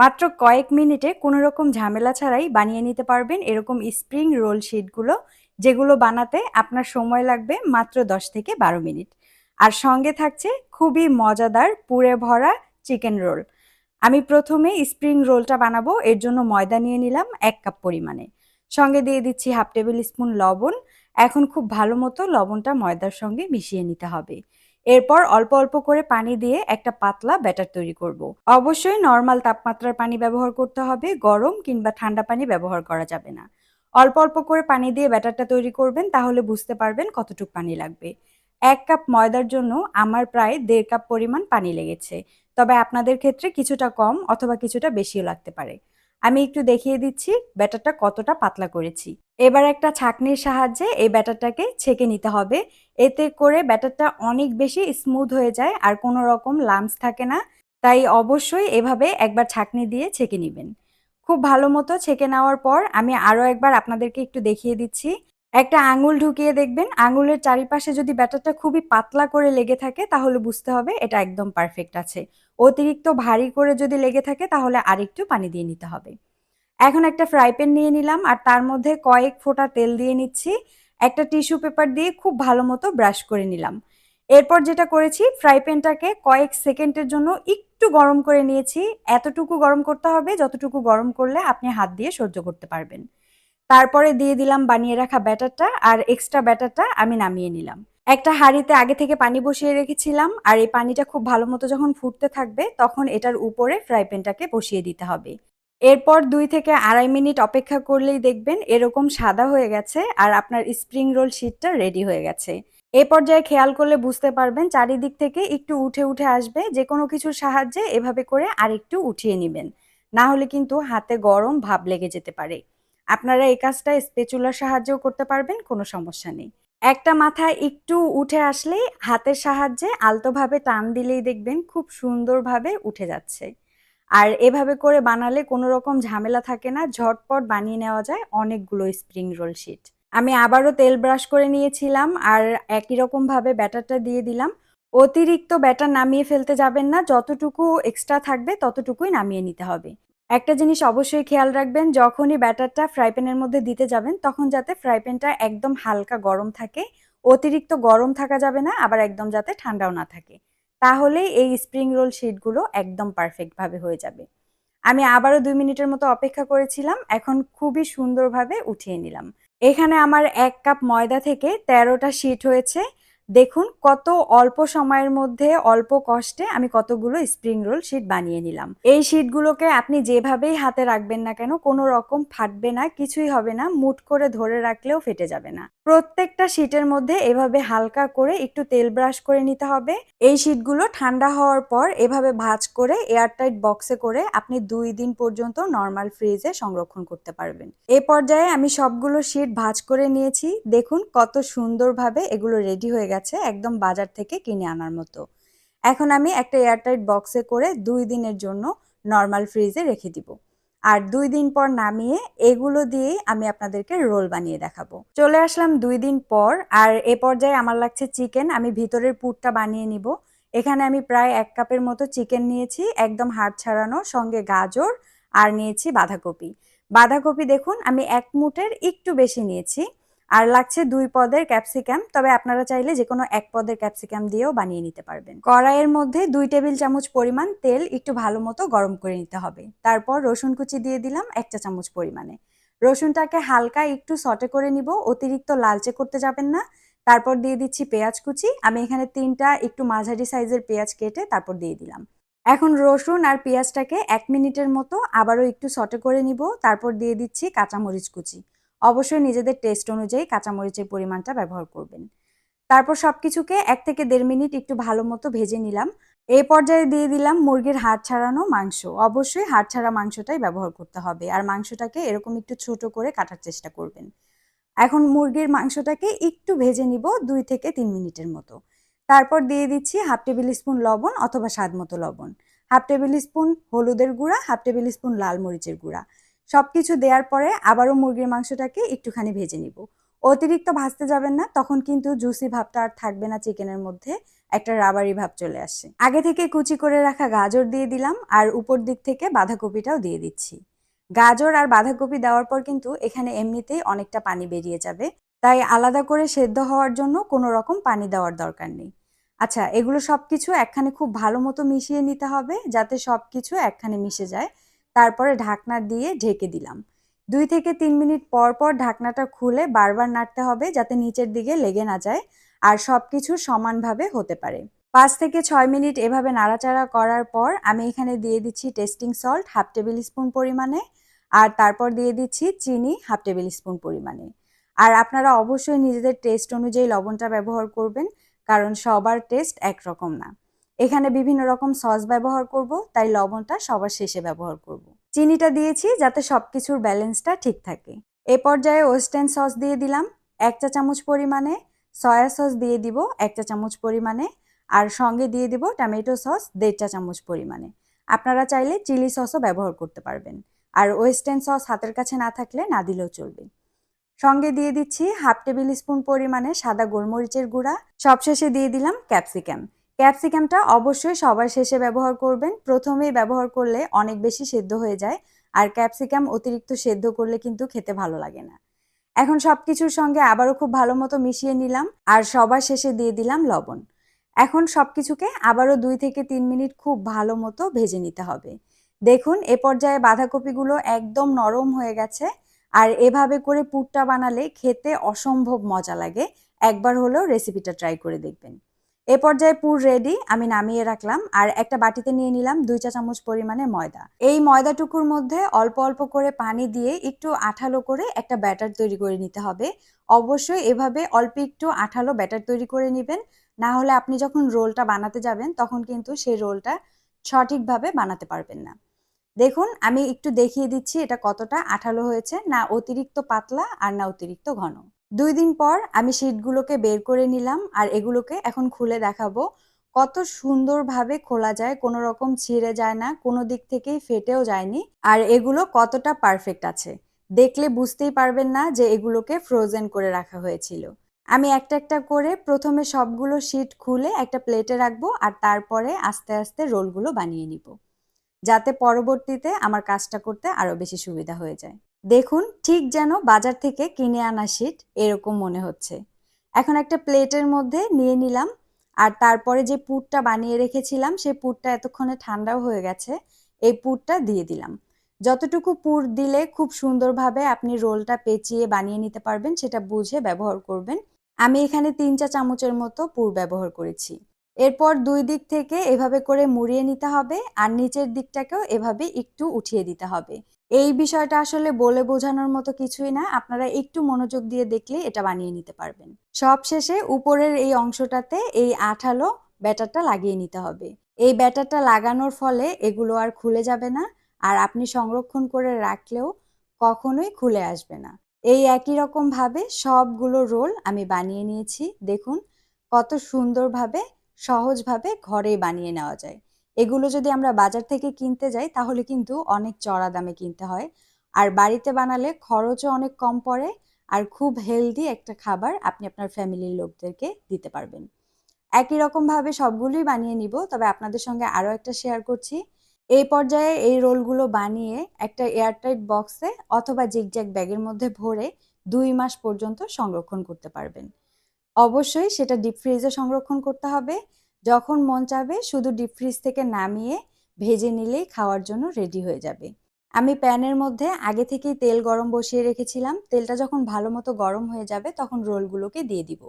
মাত্র কয়েক মিনিটে কোনো রকম ঝামেলা ছাড়াই বানিয়ে নিতে পারবেন এরকম স্প্রিং রোল শিটগুলো, যেগুলো বানাতে আপনার সময় লাগবে মাত্র 10 থেকে বারো মিনিট। আর সঙ্গে থাকছে খুবই মজাদার পুরে ভরা চিকেন রোল। আমি প্রথমে স্প্রিং রোলটা বানাবো, এর জন্য ময়দা নিয়ে নিলাম এক কাপ পরিমাণে। সঙ্গে দিয়ে দিচ্ছি হাফ টেবিল স্পুন লবণ। এখন খুব ভালো মতো লবণটা ময়দার সঙ্গে মিশিয়ে নিতে হবে। এরপর অল্প অল্প করে পানি দিয়ে একটা পাতলা ব্যাটার তৈরি করব। অবশ্যই নর্মাল তাপমাত্রার পানি ব্যবহার করতে হবে, গরম কিংবা ঠান্ডা পানি ব্যবহার করা যাবে না। অল্প অল্প করে পানি দিয়ে ব্যাটারটা তৈরি করবেন, তাহলে বুঝতে পারবেন কতটুকু পানি লাগবে। এক কাপ ময়দার জন্য আমার প্রায় দেড় কাপ পরিমাণ পানি লেগেছে, তবে আপনাদের ক্ষেত্রে কিছুটা কম অথবা কিছুটা বেশিও লাগতে পারে। আমি একটু দেখিয়ে দিচ্ছি ব্যাটারটা কতটা পাতলা করেছি। এবার একটা ছাঁকনির সাহায্যে এই ব্যাটারটাকে ছেঁকে নিতে হবে। এতে করে ব্যাটারটা অনেক বেশি স্মুথ হয়ে যায় আর কোনো রকম লামস থাকে না। তাই অবশ্যই এভাবে একবার ছাঁকনি দিয়ে ছেঁকে নেবেন। খুব ভালো মতো ছেঁকে নেওয়ার পর আমি আরও একবার আপনাদেরকে একটু দেখিয়ে দিচ্ছি। একটা আঙুল ঢুকিয়ে দেখবেন, আঙুলের চারিপাশে যদি ব্যাটারটা খুবই পাতলা করে লেগে থাকে তাহলে বুঝতে হবে এটা একদম পারফেক্ট আছে। অতিরিক্ত ভারী করে যদি লেগে থাকে, তাহলে আরেকটু পানি দিয়ে নিতে হবে। এখন একটা ফ্রাই প্যান নিয়ে নিলাম, আর তার মধ্যে কয়েক ফোঁটা তেল দিয়ে নিচ্ছি। একটা টিস্যু পেপার দিয়ে খুব ভালো মতো ব্রাশ করে নিলাম। এরপর যেটা করেছি ফ্রাই প্যানটাকে কয়েক সেকেন্ডের জন্য একটু গরম করে নিয়েছি। এতটুকু গরম করতে হবে, যতটুকু গরম করলে আপনি হাত দিয়ে সহ্য করতে পারবেন। তারপরে দিয়ে দিলাম বানিয়ে রাখা ব্যাটারটা আর এক্সট্রা ব্যাটারটা আমি নামিয়ে নিলাম। একটা হাঁড়িতে আগে থেকে পানি বসিয়ে রেখেছিলাম আর এই পানিটা খুব ভালো মতো যখন ফুটতে থাকবে তখন এটার উপরে ফ্রাই প্যানটাকে বসিয়ে দিতে হবে। এরপর দুই থেকে আড়াই মিনিট অপেক্ষা করলেই দেখবেন এরকম সাদা হয়ে গেছে আর আপনার স্প্রিং রোল শিটটা রেডি হয়ে গেছে। এ পর্যায়ে খেয়াল করলে বুঝতে পারবেন চারিদিক থেকে একটু উঠে উঠে আসবে যে কোনো কিছুর সাহায্যে এভাবে করে আরেকটু উঠিয়ে নেবেন। না হলে কিন্তু হাতে গরম ভাব লেগে যেতে পারে। আপনারা এই কাজটা স্পেচুলার সাহায্যেও করতে পারবেন, কোনো সমস্যা নেই। একটা মাথা একটু উঠে আসলেই হাতের সাহায্যে আলতোভাবে টান দিলেই দেখবেন খুব সুন্দরভাবে উঠে যাচ্ছে। আর এভাবে করে বানালে কোনো রকম ঝামেলা থাকে না, ঝটপট বানিয়ে নেওয়া যায় অনেকগুলো স্প্রিং রোল শিট। আমি আবারও তেল ব্রাশ করে নিয়েছিলাম আর একই রকমভাবে ব্যাটারটা দিয়ে দিলাম। অতিরিক্ত ব্যাটার নামিয়ে ফেলতে যাবেন না, যতটুকু এক্সট্রা থাকবে ততটুকুই নামিয়ে নিতে হবে। একটা জিনিস অবশ্যই খেয়াল রাখবেন, যখনই ব্যাটারটা ফ্রাই প্যানের মধ্যে দিতে যাবেন, তখন যাতে ফ্রাই প্যানটা একদম হালকা গরম থাকে, অতিরিক্ত গরম থাকা যাবে না, আবার একদম যাতে ঠান্ডাও না থাকে। তাহলেই এই স্প্রিং রোল শিটগুলো একদম পারফেক্টভাবে হয়ে যাবে। আমি আবারও দুই মিনিটের মতো অপেক্ষা করেছিলাম, এখন খুবই সুন্দরভাবে উঠিয়ে নিলাম। এখানে আমার এক কাপ ময়দা থেকে তেরোটা শিট হয়েছে। দেখুন, কত অল্প সময়ের মধ্যে, অল্প কষ্টে আমি কতগুলো স্প্রিং রোল শিট বানিয়ে নিলাম। এই শিটগুলোকে আপনি যেভাবেই হাতে রাখবেন না কেন, কোনো রকম ফাটবে না, কিছুই হবে না, মুট করে ধরে রাখলেও ফেটে যাবে না। প্রত্যেকটা শিটের মধ্যে এভাবে হালকা করে একটু তেল ব্রাশ করে নিতে হবে। এই শিটগুলো ঠান্ডা হওয়ার পর এভাবে ভাঁজ করে এয়ারটাইট বক্সে করে আপনি দুই দিন পর্যন্ত নর্মাল ফ্রিজে সংরক্ষণ করতে পারবেন। এ পর্যায়ে আমি সবগুলো শিট ভাঁজ করে নিয়েছি। দেখুন কত সুন্দরভাবে এগুলো রেডি হয়ে গেছে। একদম বাজার থেকে কিনে আনার মতো। এখন আমি একটা এয়ারটাইট বক্সে করে দুই দিনের জন্য নর্মাল ফ্রিজে রেখে দিব। আর দুই দিন পর নামিয়ে এগুলো দিয়েই আমি আপনাদেরকে রোল বানিয়ে দেখাবো। চলে আসলাম দুই দিন পর, আর এ পর্যায়ে আমার লাগছে চিকেন। আমি ভিতরের পুরটা বানিয়ে নিব। এখানে আমি প্রায় এক কাপের মতো চিকেন নিয়েছি, একদম হাড় ছাড়ানো, সঙ্গে গাজর, আর নিয়েছি বাঁধাকপি। বাঁধাকপি দেখুন, আমি এক মুটের একটু বেশি নিয়েছি। আর লাগছে দুই পদের ক্যাপসিকাম, তবে আপনারা চাইলে যে কোনো এক পদের ক্যাপসিকাম দিয়েও বানিয়ে নিতে পারবেন। কড়াইয়ের মধ্যে দুই টেবিল চামচ পরিমাণ তেল একটু ভালো মতো গরম করে নিতে হবে। তারপর রসুন কুচি দিয়ে দিলাম এক চা চামচ পরিমাণে। রসুনটাকে হালকা একটু সটে করে নিব, অতিরিক্ত লালচে করতে যাবেন না। তারপর দিয়ে দিচ্ছি পেঁয়াজ কুচি। আমি এখানে তিনটা একটু মাঝারি সাইজের পেঁয়াজ কেটে তারপর দিয়ে দিলাম। এখন রসুন আর পেঁয়াজটাকে এক মিনিটের মতো আবারও একটু সটে করে নিব। তারপর দিয়ে দিচ্ছি কাঁচামরিচ কুচি। অবশ্যই নিজেদের টেস্ট অনুযায়ী কাঁচামরিচের পরিমাণটা ব্যবহার করবেন। তারপর সব কিছুকে এক থেকে দেড় মিনিট একটু ভালো মতো ভেজে নিলাম। এই পর্যায়ে দিয়ে দিলাম মুরগির হাড় ছাড়ানো মাংস। অবশ্যই হাড় ছাড়া মাংসটাই ব্যবহার করতে হবে আর মাংসটাকে এরকম একটু ছোট করে কাটার চেষ্টা করবেন। এখন মুরগির মাংসটাকে একটু ভেজে নিব দুই থেকে তিন মিনিটের মতো। তারপর দিয়ে দিচ্ছি হাফ টেবিল স্পুন লবণ অথবা স্বাদ মতো লবণ। হাফ টেবিল স্পুন হলুদের গুঁড়া, হাফ টেবিল স্পুন লাল মরিচের গুঁড়া। সব কিছু দেওয়ার পরে আবারও মুরগির মাংসটাকে একটুখানি ভেজে নিব। অতিরিক্ত ভাজতে যাবেন না, তখন কিন্তু জুসি ভাবটা আর থাকবে না চিকেনের মধ্যে, একটা রাবারি ভাব চলে আসে। আগে থেকে কুচি করে রাখা গাজর দিয়ে দিলাম, আর উপর দিক থেকে বাঁধাকপিটাও দিয়ে দিচ্ছি। গাজর আর বাঁধাকপি দেওয়ার পর কিন্তু এখানে এমনিতেই অনেকটা পানি বেরিয়ে যাবে, তাই আলাদা করে সেদ্ধ হওয়ার জন্য কোনো রকম পানি দেওয়ার দরকার নেই। আচ্ছা এগুলো সব কিছু একখানে খুব ভালো মতো মিশিয়ে নিতে হবে, যাতে সব কিছু একখানে মিশে যায়। তারপরে ঢাকনা দিয়ে ঢেকে দিলাম। দুই থেকে তিন মিনিট পর পর ঢাকনাটা খুলে বারবার নাড়তে হবে যাতে নিচের দিকে লেগে না যায় আর সব কিছু সমানভাবে হতে পারে। পাঁচ থেকে ছয় মিনিট এভাবে নাড়াচাড়া করার পর আমি এখানে দিয়ে দিচ্ছি testing salt half tablespoon পরিমাণে আর তারপর দিয়ে দিচ্ছি চিনি হাফ টেবিল স্পুন পরিমাণে। আর আপনারা অবশ্যই নিজেদের টেস্ট অনুযায়ী লবণটা ব্যবহার করবেন, কারণ সবার টেস্ট একরকম না। এখানে বিভিন্ন রকম সস ব্যবহার করব, তাই লবণটা সবার শেষে ব্যবহার করব। চিনিটা দিয়েছি যাতে সব কিছুর ব্যালেন্সটা ঠিক থাকে। এ পর্যায়ে ওয়েস্টার্ন সস দিয়ে দিলাম, এক চা চামচ পরিমাণে সয়া সস দিয়ে দিব, এক চা চামচ পরিমাণে, আর সঙ্গে দিয়ে দিব টমেটো সস, দেড় চা চামচ পরিমাণে। আপনারা চাইলে চিলি সসও ব্যবহার করতে পারবেন, আর ওয়েস্টার্ন সস হাতের কাছে না থাকলে না দিলেও চলবে। সঙ্গে দিয়ে দিচ্ছি হাফ টেবিল স্পুন পরিমাণে সাদা গোলমরিচের গুঁড়া, সবশেষে দিয়ে দিলাম ক্যাপসিকাম। ক্যাপসিকামটা অবশ্যই সবার শেষে ব্যবহার করবেন। প্রথমেই ব্যবহার করলে অনেক বেশি সেদ্ধ হয়ে যায় আর ক্যাপসিকাম অতিরিক্ত সেদ্ধ করলে কিন্তু খেতে ভালো লাগে না। এখন সব কিছুর সঙ্গে আবারও খুব ভালো মতো মিশিয়ে নিলাম আর সবার শেষে দিয়ে দিলাম লবণ। এখন সব কিছুকে আবারও দুই থেকে তিন মিনিট খুব ভালো মতো ভেজে নিতে হবে। দেখুন, এ পর্যায়ে বাঁধাকপিগুলো একদম নরম হয়ে গেছে আর এভাবে করে পুরটা বানালে খেতে অসম্ভব মজা লাগে। একবার হলেও রেসিপিটা ট্রাই করে দেখবেন। এ পর্যায়ে পুর রেডি আমি নামিয়ে রাখলাম আর একটা বাটিতে নিয়ে নিলাম দুই চা চামচ পরিমাণে ময়দা। এই ময়দাটুকুর মধ্যে অল্প অল্প করে পানি দিয়ে একটু আঠালো করে একটা ব্যাটার তৈরি করে নিতে হবে। অবশ্যই এভাবে অল্প একটু আঠালো ব্যাটার তৈরি করে নেবেন। না হলে আপনি যখন রোলটা বানাতে যাবেন, তখন কিন্তু সেই রোলটা সঠিকভাবে বানাতে পারবেন না। দেখুন, আমি একটু দেখিয়ে দিচ্ছি এটা কতটা আঠালো হয়েছে। না অতিরিক্ত পাতলা আর না অতিরিক্ত ঘন। দুই দিন পর আমি শীটগুলোকে বের করে নিলাম আর এগুলোকে এখন খুলে দেখাবো। কত সুন্দরভাবে খোলা যায়, কোনো রকম ছিঁড়ে যায় না, কোনো দিক থেকেই ফেটেও যায়নি আর এগুলো কতটা পারফেক্ট আছে। দেখলে বুঝতেই পারবেন না যে এগুলোকে ফ্রোজেন করে রাখা হয়েছিল। আমি একটা একটা করে প্রথমে সবগুলো শীট খুলে একটা প্লেটে রাখব আর তারপরে আস্তে আস্তে রোলগুলো বানিয়ে নিব। যাতে পরবর্তীতে আমার কাজটা করতে আরও বেশি সুবিধা হয়ে যায়। দেখুন ঠিক যেন বাজার থেকে কিনে আনা শীট এরকম মনে হচ্ছে। এখন একটা প্লেটের মধ্যে নিয়ে নিলাম, আর তারপরে যে পুরটা বানিয়ে রেখেছিলাম, সেই পুরটা এতক্ষণে ঠান্ডাও হয়ে গেছে, এই পুরটা দিয়ে দিলাম। যতটুকু পুর দিলে খুব সুন্দরভাবে আপনি রোলটা পেঁচিয়ে বানিয়ে নিতে পারবেন, সেটা বুঝে ব্যবহার করবেন। আমি এখানে তিন চা চামচের মতো পুর ব্যবহার করেছি। এরপর দুই দিক থেকে এভাবে করে মুড়িয়ে নিতে হবে আর নিচের দিকটাকেও এভাবে একটু উঠিয়ে দিতে হবে। এই বিষয়টা আসলে বলে বোঝানোর মতো কিছুই না, আপনারা একটু মনোযোগ দিয়ে দেখলে এটা বানিয়ে নিতে পারবেন। সব শেষে উপরের এই অংশটাতে এই আঠালো ব্যাটারটা লাগিয়ে নিতে হবে। এই ব্যাটারটা লাগানোর ফলে এগুলো আর খুলে যাবে না আর আপনি সংরক্ষণ করে রাখলেও কখনোই খুলে আসবে না। এই একই রকম ভাবে সবগুলো রোল আমি বানিয়ে নিয়েছি, দেখুন কত সুন্দরভাবে সহজভাবে ঘরেই বানিয়ে নেওয়া যায়। এগুলো যদি আমরা বাজার থেকে কিনতে যাই, তাহলে কিন্তু অনেক চড়া দামে কিনতে হয়। আর বাড়িতে বানালে খরচও অনেক কম পড়ে আর খুব হেলদি একটা খাবার আপনি আপনার ফ্যামিলির লোকদেরকে দিতে পারবেন। একই রকমভাবে সবগুলোই বানিয়ে নিব, তবে আপনাদের সঙ্গে আরও একটা শেয়ার করছি। এই পর্যায়ে এই রোলগুলো বানিয়ে একটা এয়ারটাইট বক্সে অথবা জিগজ্যাগ ব্যাগের মধ্যে ভরে দুই মাস পর্যন্ত সংরক্ষণ করতে পারবেন। অবশ্যই সেটা ডিপ ফ্রিজে সংরক্ষণ করতে হবে। যখন মন চাবে শুধু ডিপ ফ্রিজ থেকে নামিয়ে ভেজে নিলেই খাওয়ার জন্য রেডি হয়ে যাবে। আমি প্যানের মধ্যে আগে থেকেই তেল গরম বসিয়ে রেখেছিলাম। তেলটা যখন ভালো মতো গরম হয়ে যাবে তখন রোলগুলোকে দিয়ে দিব।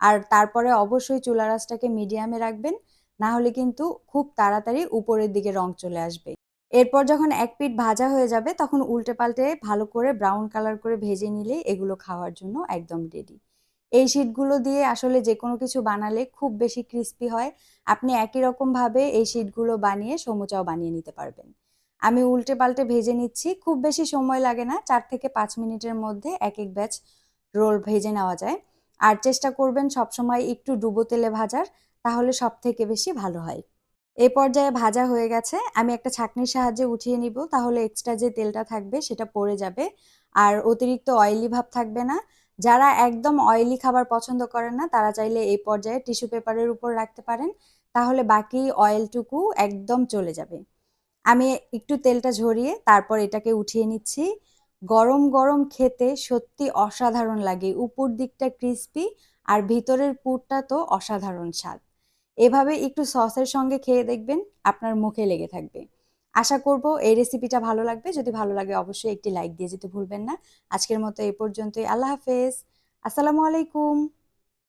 আর তারপরে অবশ্যই চুলা রাসটাকে মিডিয়ামে রাখবেন, না হলে কিন্তু খুব তাড়াতাড়ি উপরের দিকে রং চলে আসবে। এরপর যখন এক পিঠ ভাজা হয়ে যাবে তখন উল্টে পাল্টে ভালো করে ব্রাউন কালার করে ভেজে নিলে এগুলো খাওয়ার জন্য একদম রেডি এই শিটগুলো দিয়ে আসলে যে কোনো কিছু বানালে খুব বেশি ক্রিস্পি হয়। আপনি একই রকমভাবে এই শিটগুলো বানিয়ে সমুচাও বানিয়ে নিতে পারবেন। আমি উল্টে পাল্টে ভেজে নিচ্ছি, খুব বেশি সময় লাগে না, চার থেকে পাঁচ মিনিটের মধ্যে এক এক ব্যাচ রোল ভেজে নেওয়া যায়। আর চেষ্টা করবেন সবসময় একটু ডুবো তেলে ভাজার, তাহলে সব থেকে বেশি ভালো হয়। এ পর্যায়ে ভাজা হয়ে গেছে। আমি একটা ছাঁকনির সাহায্যে উঠিয়ে নিব, তাহলে এক্সট্রা যে তেলটা থাকবে সেটা পড়ে যাবে। আর অতিরিক্ত অয়েলি ভাব থাকবে না। যারা একদম অয়েলি খাবার পছন্দ করেন না, তারা চাইলে এই পর্যায়ে টিস্যু পেপারের উপর রাখতে পারেন, তাহলে বাকি অয়েলটুকু একদম চলে যাবে। আমি একটু তেলটা ঝরিয়ে তারপর এটাকে উঠিয়ে নিচ্ছি। গরম গরম খেতে সত্যি অসাধারণ লাগে, উপর দিকটা ক্রিস্পি আর ভিতরের পুরটা তো অসাধারণ স্বাদ। এভাবে একটু সসের সঙ্গে খেয়ে দেখবেন, আপনার মুখে লেগে থাকবে। আশা করব এই রেসিপিটা ভালো লাগবে। যদি ভালো লাগে অবশ্যই একটি লাইক দিয়ে যেতে ভুলবেন না। আজকের মতো এই পর্যন্তই। আল্লাহ হাফেজ। আসসালামু আলাইকুম।